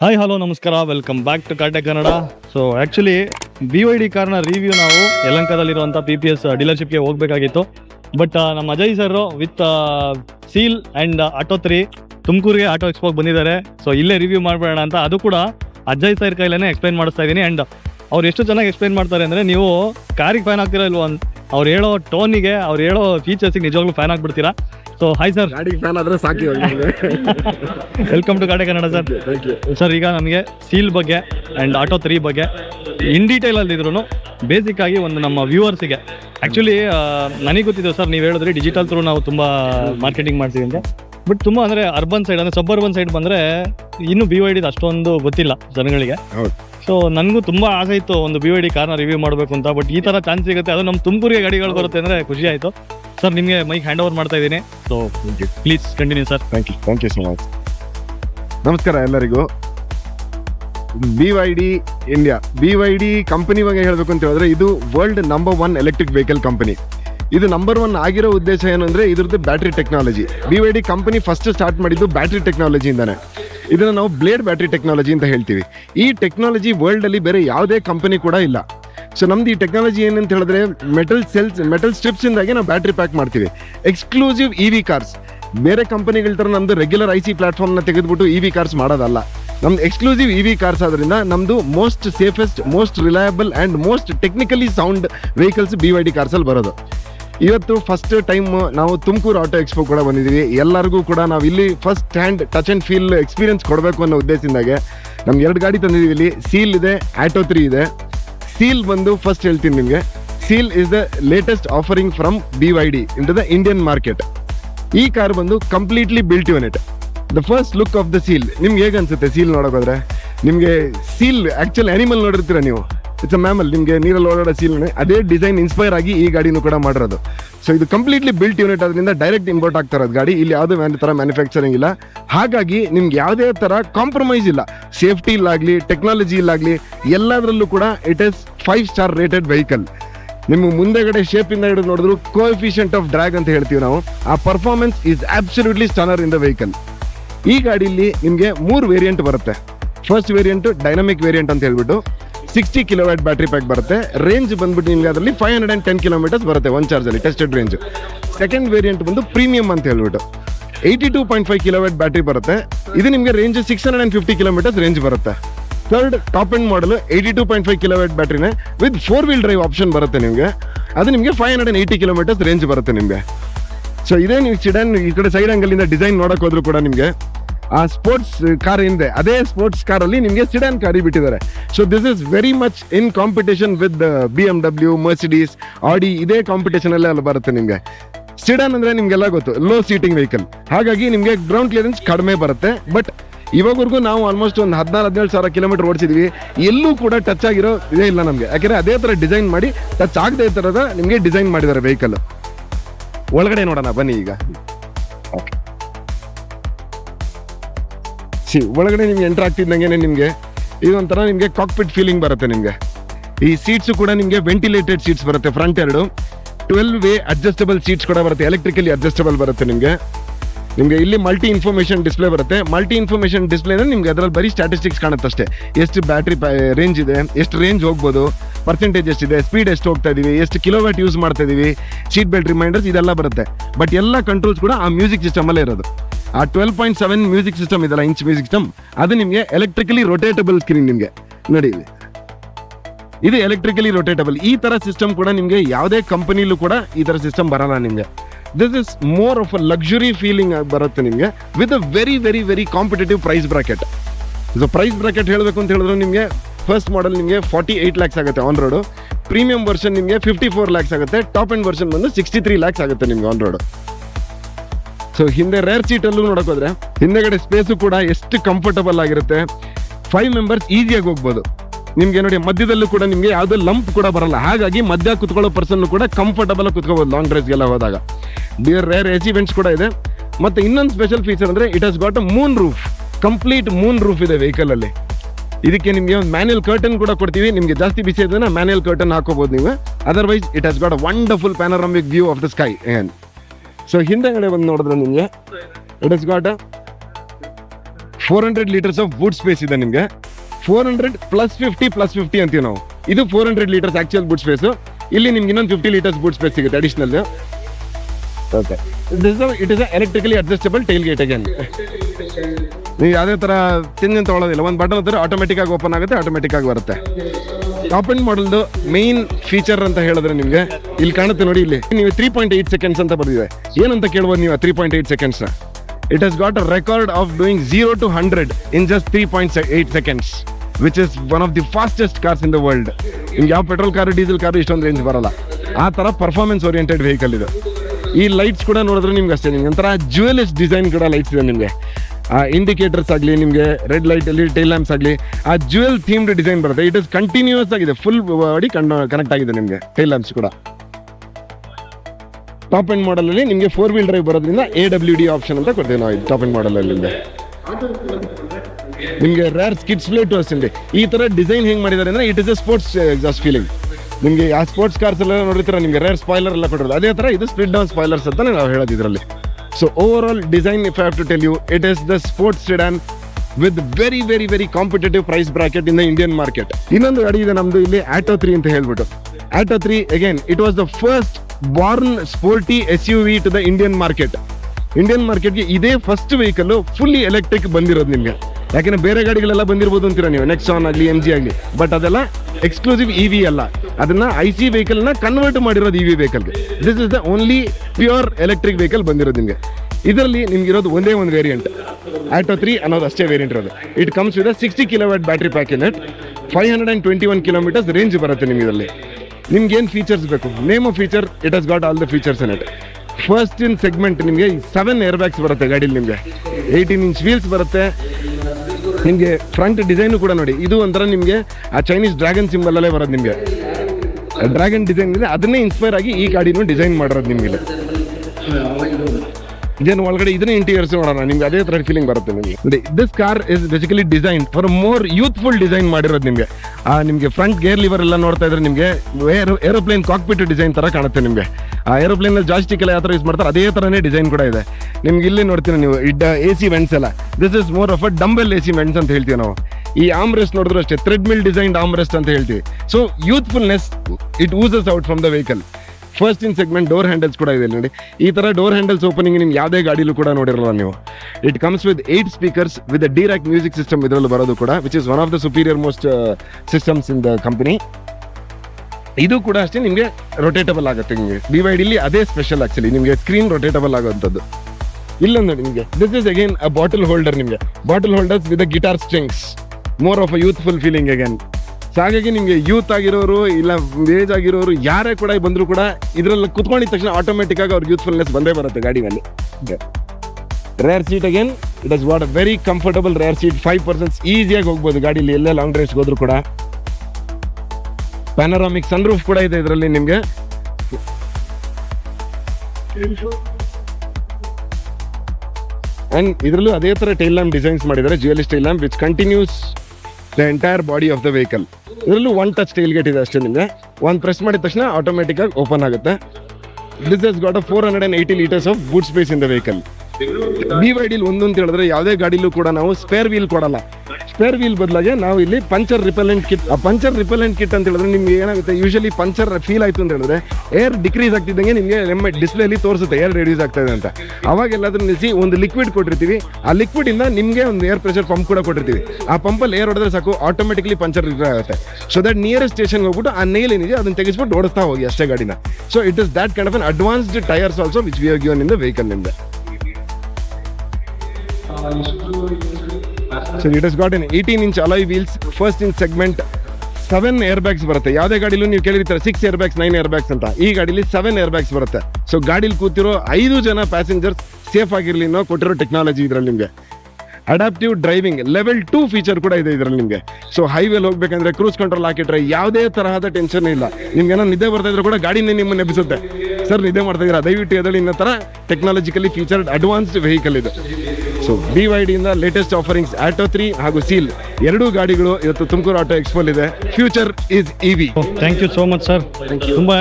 Hi hello ನಮಸ್ಕಾರ. Welcome back to Kate Kannada. So actually B Y D ಕಾರ್ನ review ನಾವು ಯಲಂಕದಲ್ಲಿರುವಂಥ P P S ಡೀಲರ್ಶಿಪ್ಗೆ ಹೋಗಬೇಕಾಗಿತ್ತು. ಬಟ್ ನಮ್ಮ Ajay sir with Seal and Atto three ತುಮಕೂರಿಗೆ ಆಟೋ ಎಕ್ಸ್ಪೋಗೆ ಬಂದಿದ್ದಾರೆ. ಸೊ ಇಲ್ಲೇ ರಿವ್ಯೂ ಮಾಡಬೇಡ ಅಂತ ಅದು ಕೂಡ ಅಜಯ್ ಸರ್ ಕೈಲೇ ಎಕ್ಸ್ಪ್ಲೈನ್ ಮಾಡಿಸ್ತಾ ಇದ್ದೀನಿ ಆ್ಯಂಡ್ ಅವ್ರು ಎಷ್ಟು ಚೆನ್ನಾಗಿ ಎಕ್ಸ್ಪ್ಲೈನ್ ಮಾಡ್ತಾರೆ ಅಂದರೆ ನೀವು ಕಾರಿಗೆ ಫ್ಯಾನ್ ಆಗ್ತಿರೋ ಇಲ್ವೋ ಅವ್ರು ಹೇಳೋ ಟೋನಿಗೆ ಅವ್ರು ಹೇಳೋ ಫೀಚರ್ಸಿಗೆ ನಿಜವಾಗ್ಲೂ ಫ್ಯಾನ್ ಆಗ್ಬಿಡ್ತೀರಾ? ಸೊ ಹಾಯ್ ಸರ್ ಫ್ಯಾನ್ ಆದ್ರೆ ಸಾಕಿ welcome to Gaade Kannada sir sir ಈಗ ನಮಗೆ ಸೀಲ್ ಬಗ್ಗೆ ಆ್ಯಂಡ್ ಆಟೋ ತ್ರೀ ಬಗ್ಗೆ ಇನ್ ಡೀಟೇಲ್ ಅಲ್ಲಿದ್ರು ಬೇಸಿಕ್ ಆಗಿ ಒಂದು ನಮ್ಮ ವ್ಯೂವರ್ಸಿಗೆ ಆ್ಯಕ್ಚುಲಿ ನನಗೆ ಗೊತ್ತಿದೆ ಸರ್ ನೀವು ಹೇಳಿದ್ರಿ ಡಿಜಿಟಲ್ ಥ್ರೂ ನಾವು ತುಂಬ ಮಾರ್ಕೆಟಿಂಗ್ ಮಾಡ್ತೀವಿ ಅಂತ. ಬಟ್ ತುಂಬ ಅಂದರೆ ಅರ್ಬನ್ ಸೈಡ್ ಅಂದರೆ ಸಬ್ಬರ್ಬನ್ ಸೈಡ್ ಬಂದರೆ ಇನ್ನೂ ಬಿ ವೈ ಡಿದು ಅಷ್ಟೊಂದು ಗೊತ್ತಿಲ್ಲ ಜನಗಳಿಗೆ. ಹೌದು. ಸೊ ನನಗೂ ತುಂಬ ಆಸೆ ಇತ್ತು ಒಂದು ಬಿ ವೈ ಡಿ ಕಾರ್ನ ರಿವ್ಯೂ ಮಾಡಬೇಕು ಅಂತ ಬಟ್ ಈ ಥರ ಚಾನ್ಸ್ ಸಿಗುತ್ತೆ. ಅದು ನಮ್ಮ ತುಮಕೂರಿಗೆ ಗಾಡಿಗಳು ಬರುತ್ತೆ ಅಂದರೆ ಖುಷಿ ಆಯಿತು. ಸರ್ ನಿಮಗೆ ಮೈಕ್ ಹ್ಯಾಂಡ್ ಓವರ್ ಮಾಡ್ತಾ ಇದ್ದೀನಿ. So please continue sir thank you thank you so much ನಮಸ್ಕಾರ ಎಲ್ಲರಿಗೂ. B Y D India B Y D company ಬಗ್ಗೆ ಹೇಳಬೇಕು ಅಂತ ಹೇಳಿದ್ರೆ ಇದು world number one electric vehicle company ಇದು ನಂಬರ್ ಒನ್ ಆಗಿರೋ ಉದ್ದೇಶ ಏನು ಅಂದರೆ ಇದ್ರದ್ದು battery technology B Y D company first start ಮಾಡಿದ್ದು ಬ್ಯಾಟ್ರಿ ಟೆಕ್ನಾಲಜಿಯಿಂದಾನೆ ಇದನ್ನು ನಾವು ಬ್ಲೇಡ್ ಬ್ಯಾಟ್ರಿ ಟೆಕ್ನಾಲಜಿ ಅಂತ ಹೇಳ್ತೀವಿ. ಈ ಟೆಕ್ನಾಲಜಿ ವರ್ಲ್ಡಲ್ಲಿ ಬೇರೆ ಯಾವುದೇ ಕಂಪನಿ ಕೂಡ ಇಲ್ಲ. ಸೊ ನಮ್ದು ಈ ಟೆಕ್ನಾಲಜಿ ಏನಂತ ಹೇಳಿದ್ರೆ ಮೆಟಲ್ ಸೆಲ್ಸ್ ಮೆಟಲ್ ಸ್ಟ್ರಿಪ್ಸಿಂದಾಗಿ ನಾವು ಬ್ಯಾಟ್ರಿ ಪ್ಯಾಕ್ ಮಾಡ್ತೀವಿ. ಎಕ್ಸ್ಕ್ಲೂಸಿವ್ ಇ ವಿ ಕಾರ್ಸ್ ಬೇರೆ ಕಂಪನಿಗಳ ಥರ ನಮ್ಮದು ರೆಗ್ಯುಲರ್ ಐ ಸಿ ಪ್ಲಾಟ್ಫಾರ್ಮ್ನ ತೆಗೆದುಬಿಟ್ಟು ಇ ವಿ ಕಾರ್ಸ್ ಮಾಡೋದಲ್ಲ. ನಮ್ದು ಎಕ್ಸ್ಕ್ಲೂಸಿವ್ ಇ ವಿ ಕಾರ್ಸ್ ಆದ್ರಿಂದ ನಮ್ಮದು most safest most reliable and most technically sound vehicles B Y D ಕಾರ್ಸಲ್ಲಿ ಬರೋದು. ಇವತ್ತು ಫಸ್ಟ್ ಟೈಮ್ ನಾವು ತುಮಕೂರು ಆಟೋ ಎಕ್ಸ್ಪೋ ಕೂಡ ಬಂದಿದ್ದೀವಿ. ಎಲ್ಲರಿಗೂ ಕೂಡ ನಾವು ಇಲ್ಲಿ first hand touch and feel experience ಕೊಡಬೇಕು ಅನ್ನೋ ಉದ್ದೇಶದಿಂದಾಗೆ ನಮ್ಗೆ ಎರಡು ಗಾಡಿ ತಂದಿದ್ದೀವಿ ಇಲ್ಲಿ. ಸೀಲ್ ಇದೆ ಆಟೋ ತ್ರೀ ಇದೆ. ಸೀಲ್ ಬಂದು ಫಸ್ಟ್ ಹೇಳ್ತೀನಿ ನಿಮಗೆ. Seal is the latest offering from B Y D into the Indian market ಈ ಕಾರ್ ಬಂದು completely built unit the first look of the Seal ನಿಮ್ಗೆ ಹೇಗೆ ಅನ್ಸುತ್ತೆ ಸೀಲ್ ನೋಡೋಕೋದ್ರೆ ನಿಮಗೆ ಸೀಲ್ ಆ್ಯಕ್ಚುಲಿ ಆ್ಯನಿಮಲ್ ನೋಡಿರ್ತೀರ ನೀವು? ಇಟ್ಸ್ ಅ ಮ್ಯಾಮಲ್ ನಿಮಗೆ ನೀರಲ್ಲಿ ಓಡಾಡೋ ಸೀಲನೆ ಅದೇ ಡಿಸೈನ್ ಇನ್ಸ್ಪೈರ್ ಆಗಿ ಈ ಗಾಡಿನೂ ಕೂಡ ಮಾಡಿರೋದು. ಸೊ ಇದು ಕಂಪ್ಲೀಟ್ಲಿ ಬಿಲ್ಟ್ ಯೂನಿಟ್ ಅದರಿಂದ ಡೈರೆಕ್ಟ್ ಇಂಪೋರ್ಟ್ ಆಗ್ತಾ ಇರೋದು ಗಾಡಿ. ಇಲ್ಲಿ ಯಾವುದೇ ಮ್ಯಾನ್ ಥರ ಮ್ಯಾನುಫ್ಯಾಕ್ಚರಿಂಗ್ ಇಲ್ಲ. ಹಾಗಾಗಿ ನಿಮ್ಗೆ ಯಾವುದೇ ಥರ ಕಾಂಪ್ರಮೈಸ್ ಇಲ್ಲ. ಸೇಫ್ಟಿ ಇಲ್ಲಾಗಲಿ ಟೆಕ್ನಾಲಜಿ ಇಲ್ಲಾಗಲಿ, ಎಲ್ಲದರಲ್ಲೂ ಕೂಡ it is five star rated vehicle ನಿಮ್ಮ ಮುಂದೆಗಡೆ ಶೇಪಿಂದ ಹಿಡಿದು ನೋಡಿದ್ರು ಕೋಎಫಿಷಿಯಂಟ್ ಆಫ್ ಡ್ರ್ಯಾಗ್ ಅಂತ ಹೇಳ್ತೀವಿ ನಾವು. ಆ performance is absolutely stunner in the vehicle ಈ ಗಾಡಿಯಲ್ಲಿ ನಿಮಗೆ ಮೂರು ವೇರಿಯಂಟ್ ಬರುತ್ತೆ. ಫಸ್ಟ್ ವೇರಿಯಂಟು ಡೈನಮಿಕ್ ವೇರಿಯಂಟ್ ಅಂತ ಹೇಳ್ಬಿಟ್ಟು. ಸಿಕ್ಸ್ಟಿ ಕಿಲೋವ್ಯಾಟ್ ಬ್ಯಾಟ್ರಿ ಪ್ಯಾಕ್ ಬರುತ್ತೆ. ರೇಂಜ್ ಬಂದ್ಬಿಟ್ಟು ನಿಮಗೆ ಅದರಲ್ಲಿ five hundred and ten kilometres ಬರುತ್ತೆ ಒನ್ ಚಾರ್ಜಲ್ಲಿ ಟೆಸ್ಟೆಡ್ ರೇಂಜ್ ಸೆಕೆಂಡ್ ವೇರಿಯಂಟ್ ಬಂದು ಪ್ರೀಮಿಯಂ ಅಂತ ಹೇಳ್ಬಿಟ್ಟು. Eighty two point five kilowatt battery ಬರುತ್ತೆ. ಇದು ನಿಮಗೆ range six hundred and fifty kilometres range ಬರುತ್ತೆ. Third top end model eighty two point five kilowatt ಬ್ಯಾಟ್ರಿನೇ with four wheel drive option ಬರುತ್ತೆ ನಿಮಗೆ. ಅದು ನಿಮಗೆ five hundred and eighty kilometres range ಬರುತ್ತೆ ನಿಮಗೆ. ಸೊ ಇದೇ ನೀವು ಸಿಡನ್ ಈ ಕಡೆ ಸೈಡ್ ಅಂಗಲಿಂದ ಡಿಸೈನ್ ನೋಡೋಕೆ ಹೋದ್ರು ಕೂಡ ನಿಮಗೆ ಆ ಸ್ಪೋರ್ಟ್ಸ್ ಕಾರ್ ಹಿಂದೆ. ಅದೇ ಸ್ಪೋರ್ಟ್ಸ್ ಕಾರಲ್ಲಿ ನಿಮಗೆ ಸಿಡನ್ ಕಾರಿ ಬಿಟ್ಟಿದ್ದಾರೆ. So this is very much in competition with B M W Mercedes Audi ಇದೇ ಕಾಂಪಿಟೇಷನ್ ಅಲ್ಲೇ ಅಲ್ಲಿ ಬರುತ್ತೆ ನಿಮಗೆ. ಸಿಡನ್ ಅಂದರೆ ನಿಮಗೆಲ್ಲ ಗೊತ್ತು ಲೋ ಸೀಟಿಂಗ್ ವೆಹಿಕಲ್ ಹಾಗಾಗಿ ನಿಮಗೆ ಗ್ರೌಂಡ್ ಕ್ಲಿಯರೆನ್ಸ್ ಕಡಿಮೆ ಬರುತ್ತೆ. ಬಟ್ ಇವಾಗವರೆಗೂ ನಾವು ಆಲ್ಮೋಸ್ಟ್ ಒಂದು ಹದಿನಾರು, ಹದಿನೇಳು ಸಾವಿರ ಕಿಲೋಮೀಟರ್ ಓಡಿಸಿದ್ವಿ. ಎಲ್ಲೂ ಕೂಡ ಟಚ್ ಆಗಿರೋ ಇದೇ ಇಲ್ಲ ನಮಗೆ. ಯಾಕೆಂದರೆ ಅದೇ ಥರ ಡಿಸೈನ್ ಮಾಡಿ ಟಚ್ ಆಗದೆ ಥರದ ನಿಮಗೆ ಡಿಸೈನ್ ಮಾಡಿದ್ದಾರೆ ವೆಹಿಕಲ್ ಒಳಗಡೆ ನೋಡೋಣ, ಬನ್ನಿ ಈಗ. ಸಿ ಒಳಗಡೆ ನಿಮ್ಗೆ ಎಂಟ್ರ್ ಆಗ್ತಿದ್ದಂಗೆ ನಿಮಗೆ ಇದೊಂಥರ ನಿಮಗೆ ಕಾಕ್ಪಿಟ್ ಫೀಲಿಂಗ್ ಬರುತ್ತೆ ನಿಮಗೆ. ಈ ಸೀಟ್ಸು ಕೂಡ ನಿಮಗೆ ವೆಂಟಿಲೇಟೆಡ್ ಸೀಟ್ಸ್ ಬರುತ್ತೆ ಫ್ರಂಟ್ ಎರಡು. ಟ್ವೆಲ್ ವೇ ಅಡ್ಜಸ್ಟಬಲ್ ಸೀಟ್ಸ್ ಕೂಡ ಬರುತ್ತೆ ಎಲೆಕ್ಟ್ರಿಕಲಿ ಅಡ್ಜಸ್ಟಬಲ್ ಬರುತ್ತೆ ನಿಮಗೆ. ನಿಮಗೆ ಇಲ್ಲಿ ಮಲ್ಟಿ ಇನ್ಫಾರ್ಮೇಷನ್ ಡಿಸ್ಪ್ಲೇ ಬರುತ್ತೆ. ಮಲ್ಟಿ ಇನ್ಫಾರ್ಮೇಷನ್ ಡಿಸ್ಪ್ಲೇ ನಿಮಗೆ ಅದರಲ್ಲಿ ಬರೀ ಸ್ಟ್ಯಾಟಿಸ್ಟಿಕ್ಸ್ ಕಾಣುತ್ತೆ ಅಷ್ಟೇ. ಎಷ್ಟು ಬ್ಯಾಟ್ರಿ ರೇಂಜ್ ಇದೆ, ಎಷ್ಟು ರೇಂಜ್ ಹೋಗ್ಬೋದು ಪರ್ಸೆಂಟೇಜ್ ಎಷ್ಟಿದೆ ಸ್ಪೀಡ್ ಎಷ್ಟು ಹೋಗ್ತಾ ಇದೀವಿ, ಎಷ್ಟು ಕಿಲೋವ್ಯಾಟ್ ಯೂಸ್ ಮಾಡ್ತಾ ಇದೀವಿ ಸೀಟ್ ಬೆಲ್ಟ್ ರಿಮೈಂಡರ್ಸ್ ಇದೆಲ್ಲ ಬರುತ್ತೆ. ಬಟ್ ಎಲ್ಲ ಕಂಟ್ರೋಲ್ಸ್ ಕೂಡ ಆ ಮ್ಯೂಸಿಕ್ ಸಿಸ್ಟಮಲ್ಲೇ ಇರೋದು. ಆ twelve point seven music system ಇದೆಲ್ಲ ಇಂಚ್ ಮ್ಯೂಸಿಕ್ ಸಿಸ್ಟಮ್ ಅದು ನಿಮಗೆ ಎಲೆಕ್ಟ್ರಿಕಲಿ ರೊಟೇಟಬಲ್ ಸ್ಕ್ರೀನ್ ನಿಮಗೆ. ನೋಡಿ ಇದು. ಎಲೆಕ್ಟ್ರಿಕಲಿ ರೊಟೇಟಬಲ್ ಈ ಥರ ಸಿಸ್ಟಮ್ ಕೂಡ ನಿಮಗೆ ಯಾವುದೇ ಕಂಪನಿಲೂ ಕೂಡ ಈ ಥರ ಸಿಸ್ಟಮ್ ಬರಲ್ಲ ನಿಮಗೆ. This is more of a luxury feeling ಬರುತ್ತೆ ನಿಮಗೆ with a very very very competitive price bracket so price bracket ಹೇಳಬೇಕು ಅಂತ ಹೇಳಿದ್ರೆ ನಿಮಗೆ ಫಸ್ಟ್ ಮಾಡಲ್ ನಿಮಗೆ ಫಾರ್ಟಿ ಏಯ್ಟ್ ಲ್ಯಾಕ್ಸ್ ಆಗುತ್ತೆ ಆನ್ ರೋಡು ಪ್ರೀಮಿಯಂ ವರ್ಷನ್ ನಿಮಗೆ ಫಿಫ್ಟಿ ಫೋರ್ ಲ್ಯಾಕ್ಸ್ ಆಗುತ್ತೆ. ಟಾಪ್ ಎಂಡ್ ವರ್ಷನ್ ಬಂದು ಸಿಕ್ಸ್ಟಿ ತ್ರೀ ಲ್ಯಾಕ್ಸ್ ಆಗುತ್ತೆ ನಿಮಗೆ ಆನ್ ರೋಡ್ ಸೊ ಹಿಂದೆ ರೇರ್ ಸೀಟಲ್ಲೂ ನೋಡಕ್ ಹೋದ್ರೆ, ಹಿಂದೆಗಡೆ ಸ್ಪೇಸು ಕೂಡ ಎಷ್ಟು ಕಂಫರ್ಟಬಲ್ ಆಗಿರುತ್ತೆ. ಫೈವ್ ಮೆಂಬರ್ಸ್ ಈಸಿಯಾಗಿ ಹೋಗ್ಬೋದು. ನಿಮಗೆ ನೋಡಿ, ಮಧ್ಯದಲ್ಲೂ ಕೂಡ ನಿಮಗೆ ಯಾವುದೇ ಲಂಪ್ ಕೂಡ ಬರಲ್ಲ. ಹಾಗಾಗಿ ಮಧ್ಯ ಕುತ್ಕೊಳ್ಳೋ ಪರ್ಸನ್ ಕೂಡ ಕಂಫರ್ಟಬಲ್ ಕುತ್ಕೋಬಹುದು ಲಾಂಗ್ ಡ್ರೈವ್ಸ್ಗೆಲ್ಲ ಹೋದಾಗ. ಬಿಯರ್ ರೇರ್ ಅಚೀವ್ಮೆಂಟ್ಸ್ ಕೂಡ ಇದೆ. ಮತ್ತೆ ಇನ್ನೊಂದು ಸ್ಪೆಷಲ್ ಫೀಚರ್ ಅಂದ್ರೆ it has got a moon roof complete moon roof ಇದೆ ವೆಹಿಕಲಲ್ಲಿ ಇದಕ್ಕೆ ನಿಮಗೆ ಒಂದು ಮ್ಯಾನ್ಯಲ್ ಕರ್ಟನ್ ಕೂಡ ಕೊಡ್ತೀವಿ. ನಿಮಗೆ ಜಾಸ್ತಿ ಬಿಸಿ ಇದ್ರೆ ಮ್ಯಾನ್ಯಲ್ ಕರ್ಟನ್ ಹಾಕೋಬಹುದು ನೀವು. Otherwise it has got a wonderful panoramic view of the sky ಏನ್? ಸೊ ಹಿಂದೆಗಡೆ ಬಂದು ನೋಡಿದ್ರೆ ನಿಮಗೆ it is got four hundred litres of boot space ಇದೆ ನಿಮಗೆ. Four hundred plus fifty plus fifty ಅಂತೀವಿ ನಾವು. ಇದು four hundred litres actual boot space ಇಲ್ಲಿ ನಿಮ್ಗೆ ಇನ್ನೊಂದು ಫಿಫ್ಟಿ ಲೀಟರ್ಸ್ ಬೂಟ್ ಸ್ಪೇಸ್ ಸಿಗುತ್ತೆ additional okay it is electrically adjustable tailgate again ನೀವು ಯಾವುದೇ ಥರ ಚಿನ್ನ ತೊಗೊಳೋದಿಲ್ಲ. ಒಂದು ಬಟನ್ ಹತ್ತಿರ ಆಟೋಮೆಟಿಕ್ ಆಗಿ ಓಪನ್ ಆಗುತ್ತೆ ಆಟೋಮೆಟಿಕ್ ಆಗಿ ಬರುತ್ತೆ. ಟಾಪ್ ಅಂಡ್ ಮಾಡಲ್ದು ಮೇನ್ ಫೀಚರ್ ಅಂತ ಹೇಳಿದ್ರೆ ನಿಮಗೆ ಇಲ್ಲಿ ಕಾಣುತ್ತೆ ನೋಡಿ ಇಲ್ಲಿ. ನೀವು ತ್ರೀ ಪಾಯಿಂಟ್ ಏಯ್ಟ್ ಸೆಕೆಂಡ್ಸ್ ಅಂತ ಬರ್ದಿದೆ. ಏನಂತ ಕೇಳ್ಬೋದು ನೀವು three point eight ಸೆಕೆಂಡ್ಸ್ನ it has got a record of doing zero to hundred in just three point eight seconds which is one of the fastest cars in the world ನಿಮ್ಗೆ ಯಾವ petrol car diesel car ಇಷ್ಟೊಂದು range ಬರಲ್ಲ. ಆ ಥರ performance oriented vehicle ಇದು. ಈ lights ಕೂಡ ನೋಡಿದ್ರೆ ನಿಮ್ಗೆ ಅಷ್ಟೇ ನಿಮ್ಗೆ ಒಂಥರ ಜ್ಯುವೆಲಿಶ್ ಡಿಸೈನ್ ಕೂಡ ಲೈಟ್ಸ್ ಇದೆ ನಿಮಗೆ. ಆ ಇಂಡಿಕೇಟರ್ಸ್ ಆಗಲಿ, ನಿಮಗೆ ರೆಡ್ ಲೈಟ್ ಅಲ್ಲಿ ಟೈಲ್ ಲ್ಯಾಂಪ್ಸ್ ಆಗಲಿ, ಆ ಜ್ಯುವೆಲ್ ಥೀಮ್ಡ್ ಡಿಸೈನ್ ಬರುತ್ತೆ. ಇಟ್ ಇಸ್ ಕಂಟಿನ್ಯೂಸ್ ಆಗಿದೆ. ಫುಲ್ ಬಾಡಿ ಕನೆಕ್ಟ್ ಆಗಿದೆ ನಿಮಗೆ ಟೈಲ್ ಲ್ಯಾಂಪ್ಸ್ ಕೂಡ. ಟಾಪ್ ಎಂಡ್ ಮಾಡಲ್ ಅಲ್ಲಿ ನಿಮಗೆ ಫೋರ್ ವೀಲ್ ಡ್ರೈವ್ ಬರೋದ್ರಿಂದ ಎ ಡಬ್ಲ್ಯೂ ಡಿ ಆಪ್ಷನ್ ಅಂತ ಕೊಡ್ತೀವಿ ನಾವು ಟಾಪ್ ಎಂಡ್ ಮಾಡಲಲ್ಲಿ ನಿಮಗೆ. ನಿಮಗೆ ರೇರ್ ಸ್ಕಿಟ್ಸ್ ಪ್ಲೇಟ್ ಅಷ್ಟೇ ಈ ಥರ ಡಿಸೈನ್ ಹೆಂಗೆ ಮಾಡಿದ್ದಾರೆ ಅಂದರೆ it is a sports exhaust feeling ನಿಮಗೆ ಆ ಸ್ಪೋರ್ಟ್ಸ್ ಕಾರ್ಸ್ ಎಲ್ಲ ನೋಡಿರ್ತೀರ, ನಿಮಗೆ ರೇರ್ ಸ್ಪಾಯ್ಲರ್ ಎಲ್ಲ ಕೊಟ್ಟಿರೋದು. ಅದೇ ಥರ ಇದು ಸ್ಪ್ಲಿಟ್ ಡೌನ್ ಸ್ಪಾಯ್ಲರ್ಸ್ ಅಂತ ನಾವು ಹೇಳೋದು ಇದರಲ್ಲಿ. So overall design if have to tell you it is the sports sedan with very very very competitive price bracket in the Indian market ಇನ್ನೊಂದು ಗಾಡಿ ಇದೆ ನಮ್ದು ಇಲ್ಲಿ ಆಟೋ ತ್ರೀ ಅಂತ ಹೇಳ್ಬಿಟ್ಟು. Auto three again it was the first born sporty S U V to the Indian market Indian ಮಾರ್ಕೆಟ್ಗೆ ಇದೇ first vehicle fully electric ಬಂದಿರೋದು ನಿಮಗೆ. ಯಾಕೆಂದ್ರೆ ಬೇರೆ ಗಾಡಿಗಳೆಲ್ಲ ಬಂದಿರ್ಬೋದು ಅಂತೀರಾ ನೀವು? ನೆಕ್ಸಾನ್ ಆಗಲಿ ಎಂ ಜಿ ಆಗಲಿ. ಬಟ್ ಅದೆಲ್ಲ ಎಕ್ಸ್ಕ್ಲೂಸಿವ್ ಇ ವಿ ಅಲ್ಲ. ಅದನ್ನ ಐ ಸಿ ವೆಹಿಕಲ್ನ ಕನ್ವರ್ಟ್ ಮಾಡಿರೋದು E V ವೆಹಿಕಲ್ಗೆ this is the only pure electric vehicle ಬಂದಿರೋದು ನಿಮಗೆ. ಇದರಲ್ಲಿ ನಿಮ್ಗೆ ಇರೋದು ಒಂದೇ ಒಂದು ವೇರಿಯಂಟ್ ಆಟೋ ತ್ರೀ ಅನ್ನೋದು ಅಷ್ಟೇ ವೇರಿಯಂಟ್ ಇರೋದು. It comes with sixty kilowatt battery pack in it five hundred and twenty one kilometres range ಬರುತ್ತೆ ನಿಮ್ಗೆ ಇದರಲ್ಲಿ. ನಿಮ್ಗೆ ಏನು ಫೀಚರ್ಸ್ ಬೇಕು? Name of feature it has got all the features in it first in segment ನಿಮಗೆ seven air bags ಬರುತ್ತೆ ಗಾಡೀಲಿ ನಿಮಗೆ. ಏಯ್ಟೀನ್ ಇಂಚ್ ವೀಲ್ಸ್ ಬರುತ್ತೆ. ನಿಮಗೆ ಫ್ರಂಟ್ ಡಿಸೈನು ಕೂಡ ನೋಡಿ, ಇದು ಒಂಥರ ನಿಮಗೆ ಆ ಚೈನೀಸ್ ಡ್ರ್ಯಾಗನ್ ಸಿಂಬಲಲ್ಲೇ ಬರೋದು ನಿಮಗೆ. ಡ್ರ್ಯಾಗನ್ ಡಿಸೈನ್ ಇದೆ ಅದನ್ನೇ ಇನ್ಸ್ಪೈರ್ ಆಗಿ ಈ ಗಾಡಿನೂ ಡಿಸೈನ್ ಮಾಡಿರೋದು ನಿಮಗೆ. ಇದೇನು ಒಳಗಡೆ ಇದನ್ನ ಇಂಟೀರಿಯರ್ಸ್ ನೋಡೋಣ. ನಿಮ್ಗೆ ಅದೇ ತರ ಫೀಲಿಂಗ್ ಬರುತ್ತೆ ನಿಮಗೆ. ನೋಡಿ this car is basically design for more youthful design ಮಾಡಿರೋದು ನಿಮಗೆ. ಆ, ನಿಮಗೆ ಫ್ರಂಟ್ ಗೇರ್ ಲಿವರ್ ಎಲ್ಲ ನೋಡ್ತಾ ಇದ್ರೆ ನಿಮಗೆ ಏರೋಪ್ಲೇನ್ ಕಾಕ್ಪಿಟ್ ಡಿಸೈನ್ ತರ ಕಾಣುತ್ತೆ ನಿಮಗೆ. ಆ ಏರೋಪ್ಲೇನ್ ಜಾಸ್ಟಿಕ್ ಎಲ್ಲ ಯಾವ ಥರ ಯೂಸ್ ಮಾಡ್ತಾರೆ ಅದೇ ಥರನೇ ಡಿಸೈನ್ ಕೂಡ ಇದೆ. ನಿಮ್ಗೆ ಇಲ್ಲಿ ನೋಡ್ತೀನಿ ನೀವು ಇಡ್ಡ ಎ ಸಿ ವೆಂಟ್ಸ್ ಎಲ್ಲ. This is more of a dumbbell A C vents ಅಂತ ಹೇಳ್ತೀವಿ ನಾವು. ಈ ಆಮ್ ರೆಸ್ಟ್ ನೋಡಿದ್ರು ಅಷ್ಟೇ thread mill design am rest ಅಂತ ಹೇಳ್ತೀವಿ. So ಯೂತ್ಫುಲ್ನೆಸ್ it oozes out from the vehicle first in segment door handles ಕೂಡ ಇದೆ ನೋಡಿ. ಈ ಥರ ಡೋರ್ ಹ್ಯಾಂಡಲ್ಸ್ ಓಪನಿಂಗ್ ನಿಮ್ಗೆ ಯಾವುದೇ ಗಾಡಿಲೂ ಕೂಡ ನೋಡಿರಲ್ಲ ನೀವು. It comes with eight speakers with Dirac music system ಇದರಲ್ಲಿ ಬರೋದು ಕೂಡ which is one of the superior most systems in the company ಇದು ಕೂಡ ಅಷ್ಟೇ ನಿಮಗೆ ರೊಟೇಟಬಲ್ ಆಗುತ್ತೆ ನಿಮಗೆ. ಡಿಲಿ ಅದೇ ಸ್ಪೆಷಲ್ ಆ್ಯಕ್ಚುಲಿ ನಿಮಗೆ ಸ್ಕ್ರೀನ್ ರೊಟೇಟಬಲ್ ಆಗುವಂಥದ್ದು. ಇಲ್ಲ ನೋಡಿ ನಿಮಗೆ. This is again a bottle holder ನಿಮಗೆ. Bottle holders with guitar strings more of a youthful feeling again so ಹಾಗಾಗಿ ನಿಮಗೆ ಯೂತ್ ಆಗಿರೋರು ಇಲ್ಲ ಏಜ್ ಆಗಿರೋರು ಯಾರೇ ಕೂಡ ಬಂದರೂ ಕೂಡ ಇದರಲ್ಲಿ ಕುತ್ಕೊಂಡಿದ ತಕ್ಷಣ ಆಟೋಮೆಟಿಕ್ ಆಗಿ ಅವ್ರಿಗೆ ಯೂತ್ಫುಲ್ನೆಸ್ ಬಂದೇ ಬರುತ್ತೆ ಗಾಡಿನಲ್ಲಿ rear seat again it is what a very comfortable rear seat five percents ಈಸಿಯಾಗಿ ಹೋಗ್ಬೋದು ಗಾಡೀಲಿ. ಎಲ್ಲೇ ಲಾಂಗ್ ಡ್ರೈವ್ಸ್ಗೆ ಹೋದ್ರು ಕೂಡ. ಪ್ಯಾನರಾಮಿಕ್ ಸನ್ ರೂಫ್ ಕೂಡ ಇದೆ ಇದರಲ್ಲಿ ನಿಮಗೆ. ಅಂಡ್ ಇದರಲ್ಲೂ ಅದೇ ಥರ ಟೈಲ್ ಲ್ಯಾಂಪ್ ಡಿಸೈನ್ಸ್ ಮಾಡಿದ್ದಾರೆ. ಜ್ಯುವೆಲಿಸ್ tail lamp which continues the entire body of the vehicle ಇದರಲ್ಲೂ ಒನ್ ಟಚ್ ಟೈಲ್ ಗೇಟ್ ಇದೆ ಅಷ್ಟೇ ನಿಮಗೆ. ಒಂದು ಪ್ರೆಸ್ ಮಾಡಿದ ತಕ್ಷಣ ಆಟೋಮೆಟಿಕ್ ಆಗಿ ಓಪನ್ ಆಗುತ್ತೆ. This is got a four hundred and eighty litres of boot space in the vehicle B Y dill ಅಂತ ಹೇಳಿದ್ರೆ ಯಾವುದೇ ಗಾಡಿಲೂ ಕೂಡ ನಾವು ಸ್ಪೇರ್ ವೀಲ್ ಕೊಡಲ್ಲ. ಸ್ಪೇರ್ ವೀಲ್ ಬದಲಾಗಿ ನಾವು ಇಲ್ಲಿ ಪಂಚರ್ ರಿಪೆಲೆಂಟ್ ಕಿಟ್ ಆ ಪಂಚರ್ ರಿಪೆಲೆಂಟ್ ಕಿಟ್ ಅಂತ ಹೇಳಿದ್ರೆ ನಿಮ್ಗೆ ಏನಾಗುತ್ತೆ? ಯೂಶಲಿ ಪಂಚರ್ ಫೀಲ್ ಆಯ್ತು ಅಂತ ಹೇಳಿದ್ರೆ ಏರ್ ಡಿಕ್ರೀಸ್ ಆಗ್ತಿದ್ದಂಗೆ ನಿಮಗೆ ನಮ್ಮ ಡಿಸ್ಪ್ಲೇಲಿ ತೋರಿಸುತ್ತೆ ಏರ್ ರೆಡ್ಯೂಸ್ ಆಗ್ತಾ ಇದೆ ಅಂತ. ಅವಾಗ ಎಲ್ಲಾದರೂ ನಿಲ್ಲಿಸಿ ಒಂದು ಲಿಕ್ವಿಡ್ ಕೊಟ್ಟಿರ್ತೀವಿ. ಆ ಲಿಕ್ವಿಡ್ ಇಂದ ನಿಮಗೆ ಒಂದು ಏರ್ ಪ್ರೆಷರ್ ಪಂಪ್ ಕೂಡ ಕೊಟ್ಟಿರ್ತೀವಿ. ಆ ಪಂಪಲ್ಲಿ ಏರ್ ಹೊಡೆದ್ರೆ ಸಾಕು ಆಟೋಮೆಟಿಕ್ಲಿ ಪಂಚರ್ ಆಗುತ್ತೆ. ಸೊ ದಟ್ ನಿಯರೆಸ್ಟ್ ಸ್ಟೇಷನ್ಗೆ ಹೋಗ್ಬಿಟ್ಟು ಆ ನೇಲ್ ಏನಿದೆ ಅದನ್ನ ತೆಗೆಸ್ಬಿಟ್ಟು ಓಡಿಸ್ತಾ ಹೋಗಿ ಅಷ್ಟೇ ಗಾಡಿನ. So it is that kind of an advanced tyres also which we given in the ವೆಹಿಕಲ್ನಿಂದ so it is got in eighteen inch alloy wheels first in segment seven airbags ಬರುತ್ತೆ. ಯಾವುದೇ ಗಾಡಿಲೂ ನೀವು ಕೇಳಿರ್ತಾರೆ six air bags nine air bags ಅಂತ. ಈ ಗಾಡಿಲಿ seven air bags ಬರುತ್ತೆ. So ಗಾಡೀಲಿ ಕೂತಿರೋ ಐದು ಜನ ಪ್ಯಾಸೆಂಜರ್ಸ್ ಸೇಫ್ ಆಗಿರಲಿ ಅನ್ನೋ ಕೊಟ್ಟಿರೋ ಟೆಕ್ನಾಲಜಿ ಇದರಲ್ಲಿ ನಿಮಗೆ. Adaptive driving level two feature ಕೂಡ ಇದೆ ಇದರಲ್ಲಿ ನಿಮಗೆ. ಸೊ ಹೈವೇಲಿ ಹೋಗ್ಬೇಕಂದ್ರೆ ಕ್ರೂಸ್ ಕಂಟ್ರೋಲ್ ಹಾಕಿಟ್ರೆ ಯಾವುದೇ ತರಹದ ಟೆನ್ಷನ್ ಇಲ್ಲ. ನಿಮ್ಗೆ ಏನೋ ನಿದ್ದೆ ಬರ್ತಾ ಇದ್ರೆ ಕೂಡ ಗಾಡಿನೇ ನಿಮ್ಮನ್ನು ನೆಪಿಸುತ್ತೆ ಸರ್ ನಿದ್ದೆ ಮಾಡ್ತಾ ಇದ್ದೀರಾ ದಯವಿಟ್ಟು ಎದಳಿ ಇನ್ನೋ ಥರ ಟೆಕ್ನಾಲಜಿಕಲಿ ಫೀಚರ್ಡ್ ಅಡ್ವಾನ್ಸ್ಡ್ ವೆಹಿಕಲ್ ಇದು. ಸೊ ಬಿ ವೈ ಡಿಯಿಂದ ಲೇಟೆಸ್ಟ್ ಆಫರಿಂಗ್ಸ್ ಆಟೋ ತ್ರೀ ಹಾಗೂ ಸೀಲ್ ಎರಡೂ ಗಾಡಿಗಳು ಇವತ್ತು ತುಮಕೂರು ಆಟೋ ಎಕ್ಸ್ಪೋಲ್ ಇದೆ. Future is EV thank you so much sir ತುಂಬ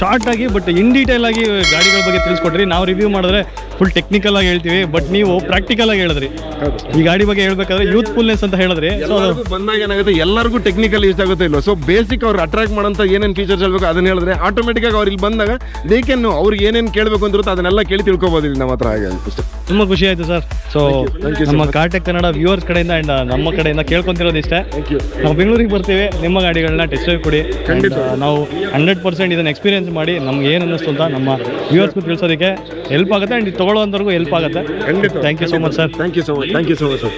ಶಾರ್ಟ್ ಆಗಿ ಬಟ್ ಇನ್ ಡೀಟೇಲ್ ಆಗಿ ಗಾಡಿಗಳ ಬಗ್ಗೆ ತಿಳಿಸ್ಕೊಟ್ರಿ. ನಾವು ರಿವ್ಯೂ ಮಾಡಿದ್ರೆ ಫುಲ್ ಟೆಕ್ನಿಕಲ್ ಆಗಿ ಹೇಳ್ತೀವಿ ಬಟ್ ನೀವು ಪ್ರಾಕ್ಟಿಕಲ್ ಆಗಿ ಹೇಳಿದ್ರಿ. ಈ ಗಾಡಿ ಬಗ್ಗೆ ಹೇಳ್ಬೇಕಾದ್ರೆ ಯೂತ್ಫುಲ್ನೆಸ್ ಅಂತ ಹೇಳಿದ್ರಿ. ಬಂದಾಗ ಏನಾಗುತ್ತೆ ಎಲ್ಲರಿಗೂ ಟೆಕ್ನಿಕಲ್ ಯೂಸ್ ಆಗುತ್ತೆ ಇಲ್ಲ ಸೊ ಬೇಸಿಕ್ ಅವ್ರು ಅಟ್ರಾಕ್ಟ್ ಮಾಡೋಂಥ ಏನೇನು ಫೀಚರ್ಸ್ ಹೇಳ್ಬೇಕು ಅದನ್ನ ಹೇಳಿದ್ರೆ ಆಟೋಮೆಟಿಕ್ ಆಗಿ ಅವ್ರು ಇಲ್ಲಿ ಬಂದಾಗ ದೇಕೆನ್ನು ಅವ್ರಿಗೆ ಏನೇನು ಕೇಳಬೇಕು ಅಂತ ಅದನ್ನೆಲ್ಲ ಕೇಳಿ ತಿಳ್ಕೊಬೋದು ಇಲ್ಲಿ ನಮ್ಮ ಹತ್ರ ಹಾಗೆ ತುಂಬ ಖುಷಿ ಆಯ್ತು ಸರ್ ಸೊ ನಮ್ಮ ಕಾರ್ಟೆಕ್ ಕನ್ನಡ ವ್ಯೂವರ್ಸ್ ಕಡೆಯಿಂದ ಆ್ಯಂಡ್ ನಮ್ಮ ಕಡೆಯಿಂದ ಕೇಳ್ಕೊಂತಿರೋದು ಇಷ್ಟೇ. ಥ್ಯಾಂಕ್ ಯು ನಾವು ಬೆಂಗಳೂರಿಗೆ ಬರ್ತೀವಿ ನಿಮ್ಮ ಗಾಡಿಗಳನ್ನ ಟೆಸ್ಟ್ ಡ್ರೈವ್ ಕೊಡಿ. ಖಂಡಿತ. ನಾವು ಹಂಡ್ರೆಡ್ ಪರ್ಸೆಂಟ್ ಇದನ್ನು ಎಕ್ಸ್ಪೀರಿಯನ್ಸ್ ಮಾಡಿ ನಮ್ಗೆ ಏನು ಅನ್ನಿಸ್ತು ಅಂತ ನಮ್ಮ ವ್ಯೂವರ್ಸ್ಗೂ ತಿಳಿಸೋದಕ್ಕೆ ಹೆಲ್ಪ್ ಆಗುತ್ತೆ ಆ್ಯಂಡ್ ತೊಗೊಳ್ಳೋವಂಥವ್ರಿಗೂ ಹೆಲ್ಪ್ ಆಗುತ್ತೆ. ಖಂಡಿತ. Thank you so much sir thank you so much thank you so much sir